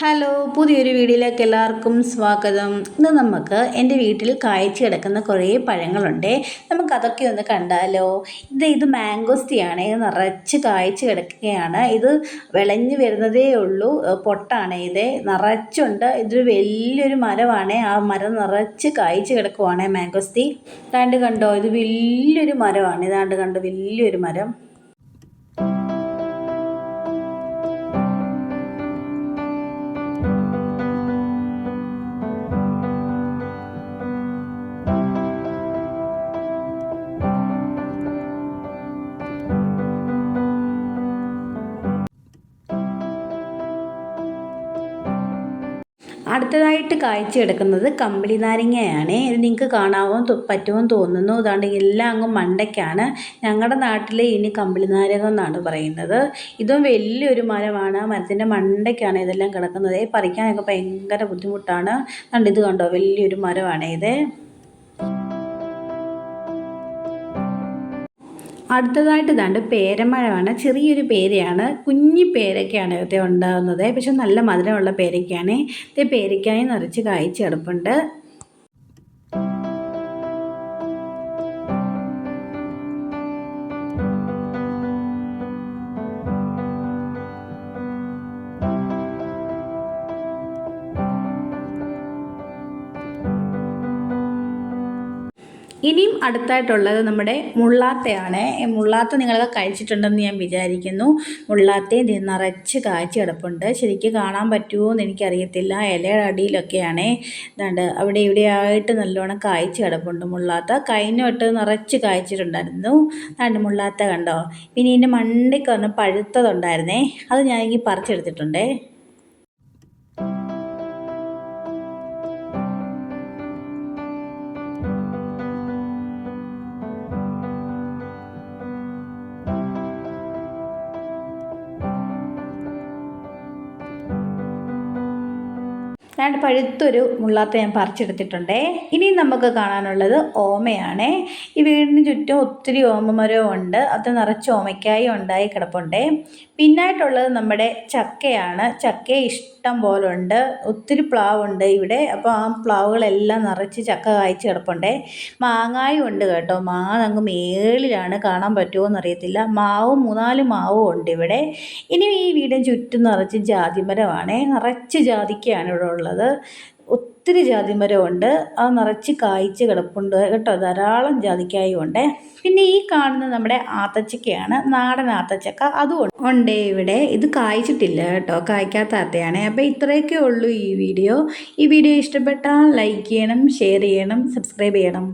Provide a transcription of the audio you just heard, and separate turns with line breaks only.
hello പുതിയൊരു വീഡിയോയിലേക്ക് എല്ലാവർക്കും സ്വാഗതം ഇന്ന് നമുക്ക് എൻ്റെ വീട്ടിൽ കായ്ച്ചു കിടക്കുന്ന കുറേ പഴങ്ങളുണ്ട് നമുക്കതൊക്കെ ഒന്ന് കണ്ടാലോ ഇത് ഇത് മാംഗോസ്റ്റിയാണ് ഇത് നിറച്ച് കായ്ച്ചു കിടക്കുകയാണ് ഇത് വിളഞ്ഞു വരുന്നതേ ഉള്ളൂ പൊട്ടാണ് ഇത് നിറച്ചുണ്ട് ഇതൊരു വലിയൊരു മരമാണ് ആ മരം നിറച്ച് കായ്ച്ചു കിടക്കുവാണ് മാംഗോസ്തി ദാണ്ട് കണ്ടോ ഇത് വലിയൊരു മരമാണ് ഇതാണ്ട് കണ്ടോ വലിയൊരു മരം അടുത്തതായിട്ട് കായ്ച്ചെടുക്കുന്നത് കമ്പിളി നാരങ്ങയാണ് ഇത് നിങ്ങൾക്ക് കാണാവോ എന്ന് തോന്നുന്നു അതുകൊണ്ട് എല്ലാം അങ്ങ് മണ്ടയ്ക്കാണ് ഞങ്ങളുടെ നാട്ടിൽ ഇനി കമ്പിളി നാരകം എന്നാണ് പറയുന്നത് ഇതും വലിയൊരു മരമാണ് മരത്തിൻ്റെ മണ്ടയ്ക്കാണ് ഇതെല്ലാം കിടക്കുന്നത് പറിക്കാനൊക്കെ ഭയങ്കര ബുദ്ധിമുട്ടാണ് കണ്ടിത് കണ്ടോ വലിയൊരു മരമാണ് ഇത് അടുത്തതായിട്ട് ഇതാണ്ട് പേരമഴമാണ് ചെറിയൊരു പേരയാണ് കുഞ്ഞി പേരക്കാണ് ഇവിടെ ഉണ്ടാകുന്നത് പക്ഷെ നല്ല മധുരമുള്ള പേരക്കാണ് ഇത് പേരയ്ക്കായി നിറച്ച് കായ്ച്ചെടുപ്പുണ്ട് ഇനിയും അടുത്തായിട്ടുള്ളത് നമ്മുടെ മുള്ളാത്തയാണ് മുള്ളാത്ത നിങ്ങളൊക്കെ കഴിച്ചിട്ടുണ്ടെന്ന് ഞാൻ വിചാരിക്കുന്നു മുള്ളാത്തയും നിറച്ച് കാഴ്ച കിടപ്പുണ്ട് ശരിക്കും കാണാൻ പറ്റുമോ എന്ന് എനിക്കറിയത്തില്ല ഇലയുടെ അടിയിലൊക്കെയാണ് ഇതാണ്ട് അവിടെ ഇവിടെയായിട്ട് നല്ലോണം കാഴ്ച കിടപ്പുണ്ട് മുള്ളാത്ത കഴിഞ്ഞ തൊട്ട് നിറച്ച് കാഴ്ചയിട്ടുണ്ടായിരുന്നു അതാണ്ട് മുള്ളാത്ത കണ്ടോ പിന്നെ ഇതിൻ്റെ മണ്ടയ്ക്ക് പറഞ്ഞ പഴുത്തതുണ്ടായിരുന്നേ അത് ഞാൻ എനിക്ക് പറിച്ചെടുത്തിട്ടുണ്ടേ രണ്ട് പഴുത്തൊരു മുള്ളാത്ത ഞാൻ പറിച്ചെടുത്തിട്ടുണ്ടേ ഇനി നമുക്ക് കാണാനുള്ളത് ഓമയാണേ ഈ വീടിന് ചുറ്റും ഒത്തിരി ഓമമരവും ഉണ്ട് അത് നിറച്ച് ഓമയ്ക്കായി ഉണ്ടായി കിടപ്പുണ്ടേ പിന്നായിട്ടുള്ളത് നമ്മുടെ ചക്കയാണ് ചക്ക ഇഷ്ടം പോലെ ഉണ്ട് ഒത്തിരി ഉണ്ട് ഇവിടെ അപ്പോൾ ആ പ്ലാവുകളെല്ലാം നിറച്ച് ചക്ക കായ്ച്ച് കിടപ്പുണ്ടേ മാങ്ങായും ഉണ്ട് കേട്ടോ മാങ്ങ നമുക്ക് മേളിലാണ് കാണാൻ പറ്റുമോ എന്നറിയത്തില്ല മാവും മൂന്നാല് മാവും ഉണ്ട് ഇവിടെ ഇനി ഈ വീടിന് ചുറ്റും നിറച്ച് ജാതിമരമാണേ നിറച്ച് ജാതിക്കയാണ് ഇവിടെ ഉള്ളത് ഉള്ളത് ഒത്തിരി ജാതിമരമുണ്ട് അത് നിറച്ച് കായ്ച്ച് കിടപ്പുണ്ട് കേട്ടോ ധാരാളം ജാതിക്കായും ഉണ്ട് പിന്നെ ഈ കാണുന്ന നമ്മുടെ ആത്തച്ചക്കയാണ് നാടൻ ആത്തച്ചക്ക അതും ഉണ്ട് ഇവിടെ ഇത് കായ്ച്ചിട്ടില്ല കേട്ടോ കായ്ക്കാത്ത ആത്തയാണ് അപ്പോൾ ഇത്രയൊക്കെ ഉള്ളൂ ഈ വീഡിയോ ഈ വീഡിയോ ഇഷ്ടപ്പെട്ടാൽ ലൈക്ക് ചെയ്യണം ഷെയർ ചെയ്യണം സബ്സ്ക്രൈബ് ചെയ്യണം